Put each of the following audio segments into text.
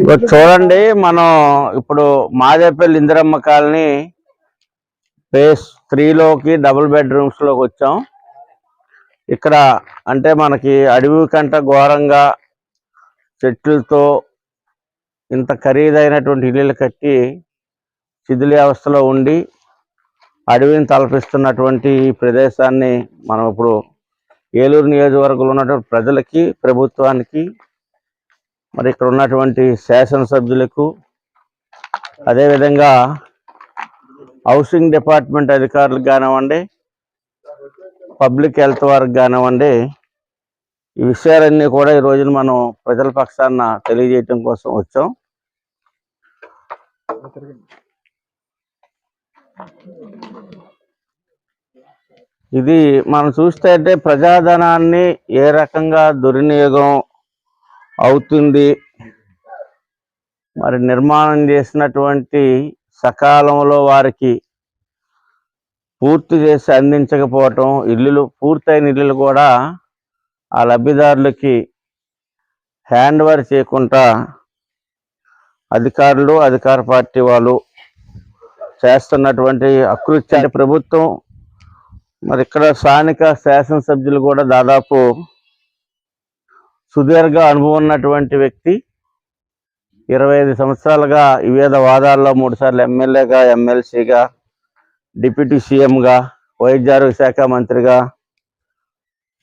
ఇప్పుడు చూడండి మనం ఇప్పుడు మాదేపల్లి ఇందిరమ్మ కాలనీ ఫేస్ త్రీలోకి డబుల్ బెడ్రూమ్స్లోకి వచ్చాం. ఇక్కడ అంటే మనకి అడవి కంట ఘోరంగా చెట్లతో ఇంత ఖరీదైనటువంటి ఇల్లులు కట్టి శిథిలావస్థలో ఉండి అడవిని తలపిస్తున్నటువంటి ఈ ప్రదేశాన్ని మనం ఇప్పుడు ఏలూరు నియోజకవర్గంలో ఉన్నటువంటి ప్రజలకి ప్రభుత్వానికి మరి ఇక్కడ ఉన్నటువంటి శాసనసభ్యులకు అదేవిధంగా హౌసింగ్ డిపార్ట్మెంట్ అధికారులకు కానివ్వండి పబ్లిక్ హెల్త్ వారికి కానివ్వండి ఈ విషయాలన్నీ కూడా ఈ రోజున మనం ప్రజల పక్షాన తెలియజేయటం కోసం వచ్చాం. ఇది మనం చూస్తే అంటే ప్రజాధనాన్ని ఏ రకంగా దుర్వినియోగం అవుతుంది మరి నిర్మాణం చేసినటువంటి సకాలంలో వారికి పూర్తి చేసి అందించకపోవటం ఇల్లులు పూర్తయిన ఇల్లులు కూడా ఆ లబ్ధిదారులకి హ్యాండ్ ఓవర్ చేయకుండా అధికారులు అధికార పార్టీ వాళ్ళు చేస్తున్నటువంటి అకృత్య ప్రభుత్వం మరి ఇక్కడ స్థానిక శాసనసభ్యులు కూడా దాదాపు సుదీర్ఘ అనుభవం ఉన్నటువంటి వ్యక్తి. ఇరవై ఐదు సంవత్సరాలుగా వివిధ వాదాల్లో మూడుసార్లు ఎమ్మెల్యేగా ఎమ్మెల్సీగా డిప్యూటీ సీఎంగా వైద్య ఆరోగ్య శాఖ మంత్రిగా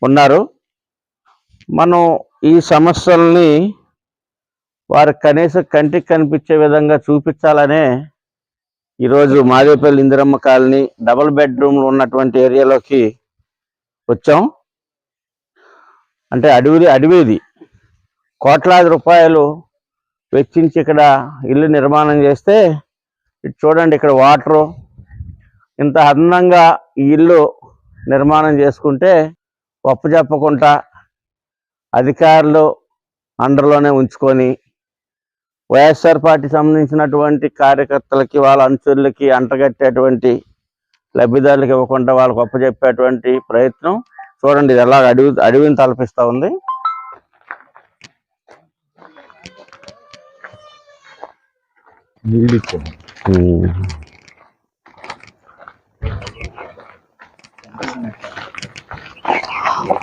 ఉన్నారు. మనం ఈ సమస్యల్ని వారు కనీసం కంటికి కనిపించే విధంగా చూపించాలనే ఈరోజు మాదేపల్లి ఇందిరమ్మ కాలనీ డబుల్ బెడ్రూమ్లు ఉన్నటువంటి ఏరియాలోకి వచ్చాం. అంటే అడవి అడవిది. కోట్లాది రూపాయలు వెచ్చించి ఇక్కడ ఇల్లు నిర్మాణం చేస్తే చూడండి ఇక్కడ వాటరు. ఇంత అందంగా ఈ ఇల్లు నిర్మాణం చేసుకుంటే ఒప్పు చెప్పకుండా అధికారులు అండర్లోనే ఉంచుకొని వైఎస్ఆర్ పార్టీ సంబంధించినటువంటి కార్యకర్తలకి వాళ్ళ అనుచరులకి అంటగట్టేటువంటి లబ్ధిదారులకు ఇవ్వకుండా వాళ్ళకు అప్పచెప్పేటువంటి ప్రయత్నం చూడండి ఇది ఎలా అడవి అడవిని తలపిస్తూ ఉంది.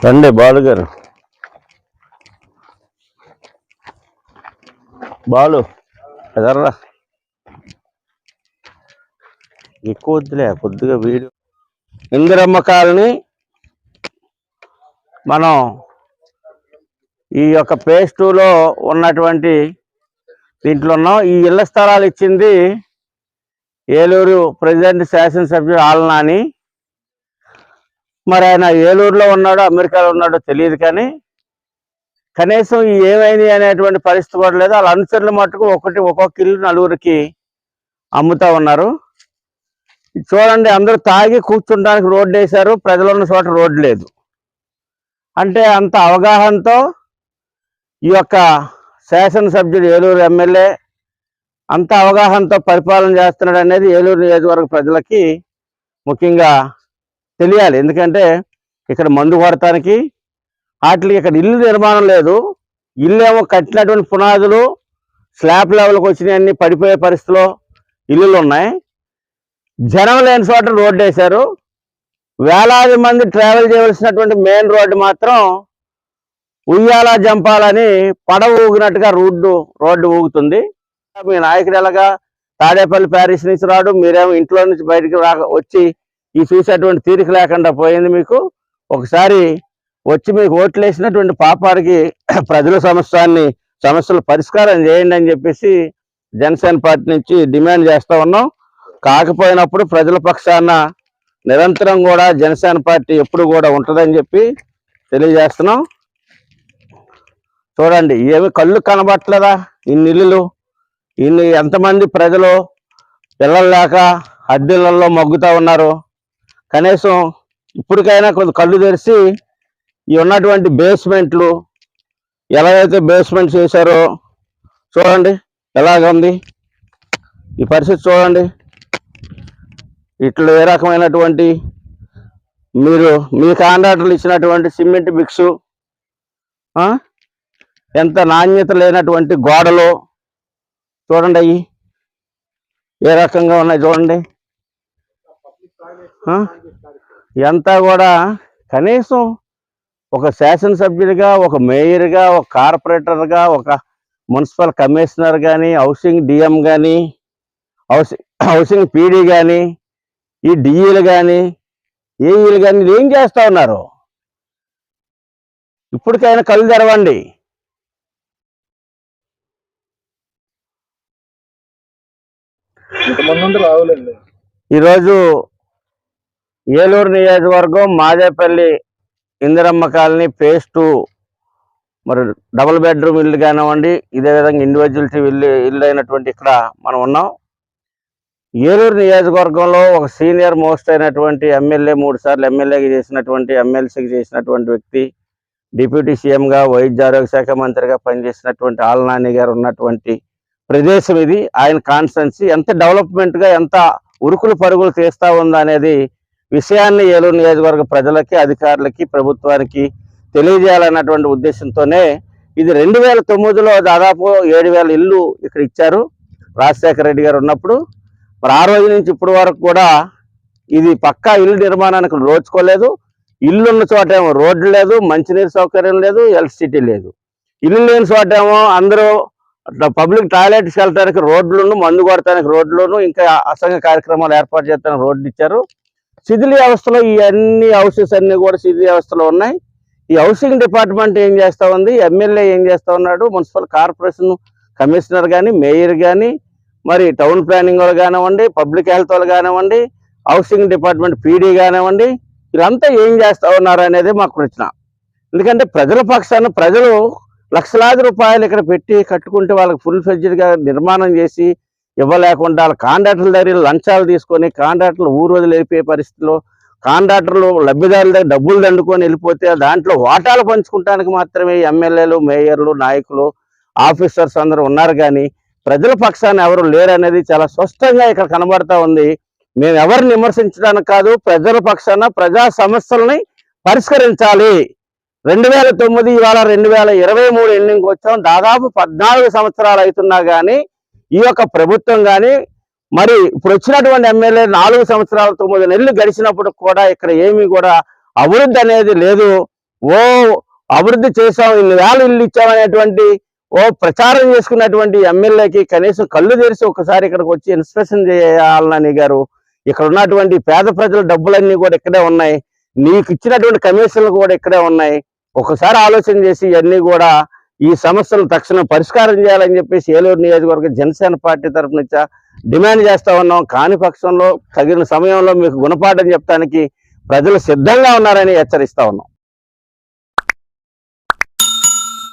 రండి బాలు బాలు ఎదర్రా? ఎక్కువ వద్దులే కొద్దిగా వీడియో. ఇందిరమ్మ కాలనీ మనం ఈ యొక్క పేస్టులో ఉన్నటువంటి దీంట్లో ఉన్నాం. ఈ ఇళ్ళ స్థలాలు ఇచ్చింది ఏలూరు ప్రెసిడెంట్ శాసనసభ్యుడు ఆలనాని మరి ఆయన ఏలూరులో ఉన్నాడో అమెరికాలో ఉన్నాడో తెలియదు కానీ కనీసం ఏమైంది అనేటువంటి పరిస్థితి కూడా లేదు. వాళ్ళ అనుచరులు మట్టుకు ఒకటి ఒక్కొక్క ఇల్లు నలుగురికి అమ్ముతా ఉన్నారు. ఇది చూడండి అందరూ తాగి కూర్చుంటానికి రోడ్డు వేశారు. ప్రజలు ఉన్న చోట రోడ్డు లేదు. అంటే అంత అవగాహనతో ఈ యొక్క శాసనసభ్యుడు ఏలూరు ఎమ్మెల్యే అంత అవగాహనతో పరిపాలన చేస్తున్నాడు అనేది ఏలూరు నియోజకవర్గ ప్రజలకి ముఖ్యంగా తెలియాలి. ఎందుకంటే ఇక్కడ మందు కొడటానికి వాటికి ఇక్కడ ఇల్లు నిర్మాణం లేదు. ఇల్లు ఏమో కట్టినటువంటి పునాదులు స్లాబ్ లెవెల్కి వచ్చినాయన్ని పడిపోయే పరిస్థితిలో ఇల్లులు ఉన్నాయి జనం లేని చోట రోడ్డు వేశారు. వేలాది మంది ట్రావెల్ చేయవలసినటువంటి మెయిన్ రోడ్డు మాత్రం ఉయ్యాల జంపాలని పడవ ఊగినట్టుగా రోడ్డు రోడ్డు ఊగుతుంది. మీ నాయకుడు ఎలాగా తాడేపల్లి ప్యారిస్ నుంచి రాడు మీరేమో ఇంట్లో నుంచి బయటికి రా వచ్చి ఈ చూసేటువంటి తీరిక లేకుండా పోయింది మీకు. ఒకసారి వచ్చి మీకు ఓట్లు వేసినటువంటి పాపానికి ప్రజల సమస్యాన్ని సమస్యలు పరిష్కారం చేయండి అని చెప్పేసి జనసేన పార్టీ నుంచి డిమాండ్ చేస్తూ ఉన్నాం. కాకపోయినప్పుడు ప్రజల పక్షాన నిరంతరం కూడా జనసేన పార్టీ ఎప్పుడు కూడా ఉంటుందని చెప్పి తెలియజేస్తున్నాం. చూడండి ఏమి కళ్ళు కనబట్టలేదా ఇన్ని ఇల్లులు? ఇన్ని ఎంతమంది ప్రజలు పిల్లలు లేక అద్దెలలో మగ్గుతూ ఉన్నారు? కనీసం ఇప్పటికైనా కొంత కళ్ళు తెరిచి ఈ ఉన్నటువంటి బేస్మెంట్లు ఎలాగైతే బేస్మెంట్ చేశారో చూడండి ఎలాగ ఉంది ఈ పరిస్థితి చూడండి. ఇట్లా ఏ రకమైనటువంటి మీరు మీ కాంట్రాక్టర్లు ఇచ్చినటువంటి సిమెంట్ మిక్సు ఎంత నాణ్యత లేనటువంటి గోడలు చూడండి అయ్యి. ఏ రకంగా ఉన్నాయి చూడండి. ఎంత కూడా కనీసం ఒక శాసనసభ్యుడిగా ఒక మేయర్గా ఒక కార్పొరేటర్గా ఒక మున్సిపల్ కమిషనర్ కానీ housing D M housing housing P కానీ ఈ డిఈలు కానీ ఏఈలు కానీ ఏం చేస్తా ఉన్నారు? ఇప్పటికైనా కళ్ళు తెరవండి. ఈరోజు ఏలూరు నియోజకవర్గం Madepalli Indiramma colony phase two మరి డబుల్ బెడ్రూమ్ ఇల్లు కానివ్వండి ఇదే విధంగా ఇండివిజువల్టీ ఇల్లు ఇల్లు అయినటువంటి ఇక్కడ మనం ఉన్నాం. ఏలూరు నియోజకవర్గంలో ఒక సీనియర్ మోస్ట్ అయినటువంటి ఎమ్మెల్యే మూడు సార్లు ఎమ్మెల్యేకి చేసినటువంటి ఎమ్మెల్సీకి చేసినటువంటి వ్యక్తి డిప్యూటీ సీఎంగా వైద్య ఆరోగ్య శాఖ మంత్రిగా పనిచేసినటువంటి ఆలనాని గారు ఉన్నటువంటి ప్రదేశం ఇది. ఆయన కాన్స్టెన్సీ ఎంత డెవలప్మెంట్గా ఎంత ఉరుకులు పరుగులు తీస్తా ఉందనేది విషయాన్ని ఏలూరు నియోజకవర్గ ప్రజలకి అధికారులకి ప్రభుత్వానికి తెలియజేయాలన్నటువంటి ఉద్దేశంతోనే ఇది రెండు వేల తొమ్మిదిలో దాదాపు ఏడు వేల ఇల్లు ఇక్కడ ఇచ్చారు రాజశేఖర రెడ్డి గారు ఉన్నప్పుడు. మరి ఆ రోజు నుంచి ఇప్పటి వరకు కూడా ఇది పక్కా ఇల్లు నిర్మాణానికి రోచుకోలేదు ఇల్లు ఉన్న చోటేమో రోడ్డు లేదు మంచినీరు సౌకర్యం లేదు ఎలక్ట్రిసిటీ లేదు. ఇల్లు లేని చోటేమో అందరూ పబ్లిక్ టాయిలెట్స్కి వెళ్ళడానికి రోడ్లను మందు కొడటానికి రోడ్లను ఇంకా అసంఘ కార్యక్రమాలు ఏర్పాటు చేయడానికి రోడ్లు ఇచ్చారు. శిథిల వ్యవస్థలో ఈ అన్ని హౌసెస్ అన్ని కూడా శిథిల వ్యవస్థలో ఉన్నాయి. ఈ హౌసింగ్ డిపార్ట్మెంట్ ఏం చేస్తూ ఉంది? ఎమ్మెల్యే ఏం చేస్తా ఉన్నాడు? మున్సిపల్ కార్పొరేషన్ కమిషనర్ కానీ మేయర్ కానీ మరి టౌన్ ప్లానింగ్ వాళ్ళు కానివ్వండి పబ్లిక్ హెల్త్ వాళ్ళు కానివ్వండి హౌసింగ్ డిపార్ట్మెంట్ పీడీ కానివ్వండి వీళ్ళంతా ఏం చేస్తా ఉన్నారు అనేది మాకు ప్రశ్న. ఎందుకంటే ప్రజల పక్షాన ప్రజలు లక్షలాది రూపాయలు ఇక్కడ పెట్టి కట్టుకుంటే వాళ్ళకి ఫుల్గా నిర్మాణం చేసి ఇవ్వలేకుండా వాళ్ళ దగ్గర లంచాలు తీసుకొని కాంట్రాక్టర్లు ఊరు వదిలి పరిస్థితిలో కాంట్రాక్టర్లు లబ్ధిదారుల దగ్గర డబ్బులు దండుకొని వెళ్ళిపోతే దాంట్లో వాటాలు పంచుకుంటానికి మాత్రమే ఎమ్మెల్యేలు మేయర్లు నాయకులు ఆఫీసర్స్ అందరూ ఉన్నారు కానీ ప్రజల పక్షాన ఎవరు లేరు అనేది చాలా స్పష్టంగా ఇక్కడ కనబడతా ఉంది. మేము ఎవరిని విమర్శించడానికి కాదు ప్రజల పక్షాన ప్రజా సమస్యల్ని పరిష్కరించాలి. రెండు వేల తొమ్మిది ఇవాళ రెండు వేల ఇరవై మూడు ఎండింగ్ వచ్చాం. దాదాపు పద్నాలుగు సంవత్సరాలు అవుతున్నా కానీ ఈ యొక్క ప్రభుత్వం కానీ మరి ఇప్పుడు వచ్చినటువంటి ఎమ్మెల్యే నాలుగు సంవత్సరాల తొమ్మిది నెలలు గడిచినప్పుడు కూడా ఇక్కడ ఏమీ కూడా అభివృద్ధి అనేది లేదు. ఓ అభివృద్ధి చేసాం ఇన్ని వేల ఇల్లు ఇచ్చామనేటువంటి ఓ ప్రచారం చేసుకున్నటువంటి ఎమ్మెల్యేకి కనీసం కళ్ళు తెరిచి ఒకసారి ఇక్కడికి వచ్చి ఇన్స్పెక్షన్ చేయాలని గారు ఇక్కడ ఉన్నటువంటి పేద ప్రజల డబ్బులన్నీ కూడా ఇక్కడే ఉన్నాయి. నీకు ఇచ్చినటువంటి కమిషన్లు కూడా ఇక్కడే ఉన్నాయి. ఒకసారి ఆలోచన చేసి ఇవన్నీ కూడా ఈ సమస్యలు తక్షణం పరిష్కారం చేయాలని చెప్పేసి ఏలూరు నియోజకవర్గ జనసేన పార్టీ తరఫు నుంచి డిమాండ్ చేస్తా ఉన్నాం. కాని పక్షంలో తగిన సమయంలో మీకు గుణపాఠం చెప్పడానికి ప్రజలు సిద్ధంగా ఉన్నారని హెచ్చరిస్తా ఉన్నాం.